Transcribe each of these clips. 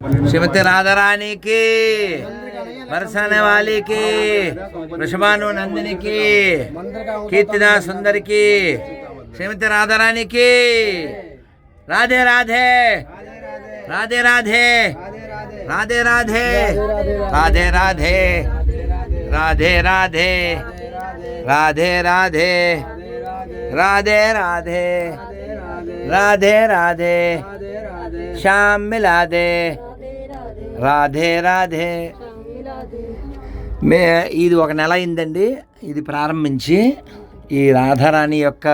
श्रीमती राधा रानी की, बरसाने वाली की, वृषभानु नंदिनी की कीर्तिदा सुंदर की, श्रीमती राधा रानी की। राधे राधे राधे राधे राधे राधे राधे राधे राधे राधे राधे राधे राधे राधे राधे राधे, श्याम मिला दे। రాధే రాధే. మే ఇది ఒక నెల అయిందండి. ఇది ప్రారంభించి ఈ రాధారాణి యొక్క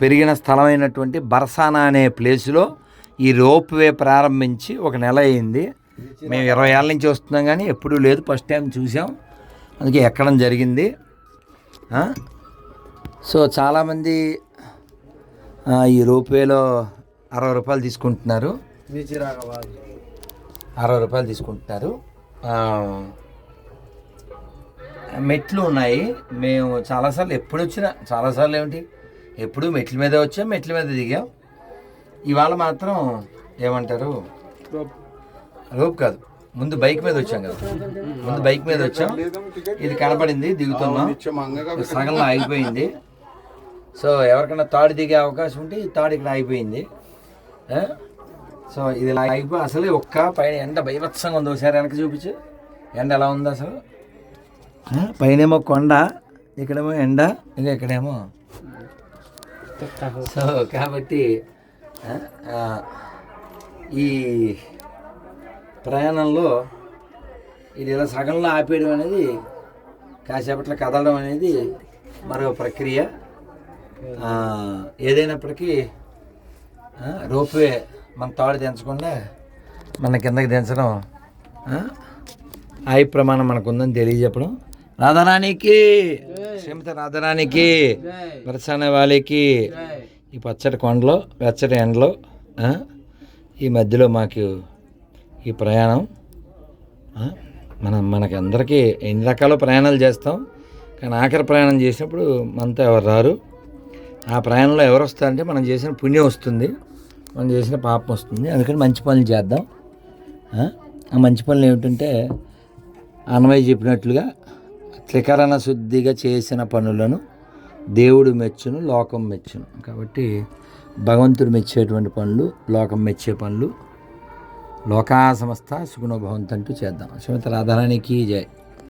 పెరిగిన స్థలమైనటువంటి బర్సానా అనే ప్లేస్లో ఈ రోప్ వే ప్రారంభించి ఒక నెల అయింది. మేము ఇరవై ఏళ్ళ నుంచి వస్తున్నాం కానీ ఎప్పుడూ లేదు. ఫస్ట్ టైం చూసాం. అందుకే ఎక్కడం జరిగింది. సో చాలామంది ఈ రోప్ వేలో అరవై రూపాయలు తీసుకుంటున్నారు. అరవై రూపాయలు తీసుకుంటున్నారు. మెట్లు ఉన్నాయి. మేము చాలాసార్లు ఎప్పుడు వచ్చినా చాలాసార్లు ఏమిటి? ఎప్పుడు మెట్ల మీద వచ్చాం మెట్ల మీద దిగాం. ఇవాళ మాత్రం ఏమంటారు? రోప్ కాదు. ముందు బైక్ మీద వచ్చాం కదా. ముందు బైక్ మీద వచ్చాం. ఇది కనపడింది దిగుతున్నాం. సగంలో ఆగిపోయింది. సో ఎవరికైనా తాడు దిగే అవకాశం ఉంటే ఈ తాడు ఇక్కడ ఆగిపోయింది. సో ఇది ఆగిపోయి అసలే ఒక్క పైన ఎండ బైవత్సంగా ఉంది ఒకసారి వెనక చూపించు. ఎండ ఎలా ఉంది అసలు? పైనేమో కొండ ఇక్కడేమో ఎండ. ఇంకా ఇక్కడేమో. సో కాబట్టి ఈ ప్రయాణంలో ఇది ఇలా సగంలో ఆపేయడం అనేది కాసేపట్లో కదలడం అనేది మరో ప్రక్రియ. ఏదైనప్పటికీ రోప్వే మన తాడు దించకుండా మన కిందకి దించడం ఆ, ఆయు ప్రమాణం మనకు ఉందని తెలియజెప్పడం. రాధారాణికి శ్రీమతి రాధారాణికి వరసాన వాళ్ళకి ఈ పచ్చటి కొండలో వెచ్చటి ఎండలో ఈ మధ్యలో మాకు ఈ ప్రయాణం మనం మనకి అందరికీ ఎన్ని రకాల ప్రయాణాలు చేస్తాం. కానీ ఆఖరి ప్రయాణం చేసినప్పుడు మనతో ఎవరు రారు. ఆ ప్రయాణంలో ఎవరు వస్తారంటే మనం చేసిన పుణ్యం వస్తుంది. మనం చేసిన పాపం వస్తుంది. అందుకని మంచి పనులు చేద్దాం. ఆ? మంచి పనులు ఏమిటంటే అన్నమయ్య చెప్పినట్లుగా త్రికరణ శుద్ధిగా చేసిన పనులను దేవుడు మెచ్చును లోకం మెచ్చును. కాబట్టి భగవంతుడు మెచ్చేటువంటి పనులు లోకం మెచ్చే పనులు లోకా సమస్త సుగుణ అంటూ చేద్దాం. శ్రీమతి రాధారాణికి జై.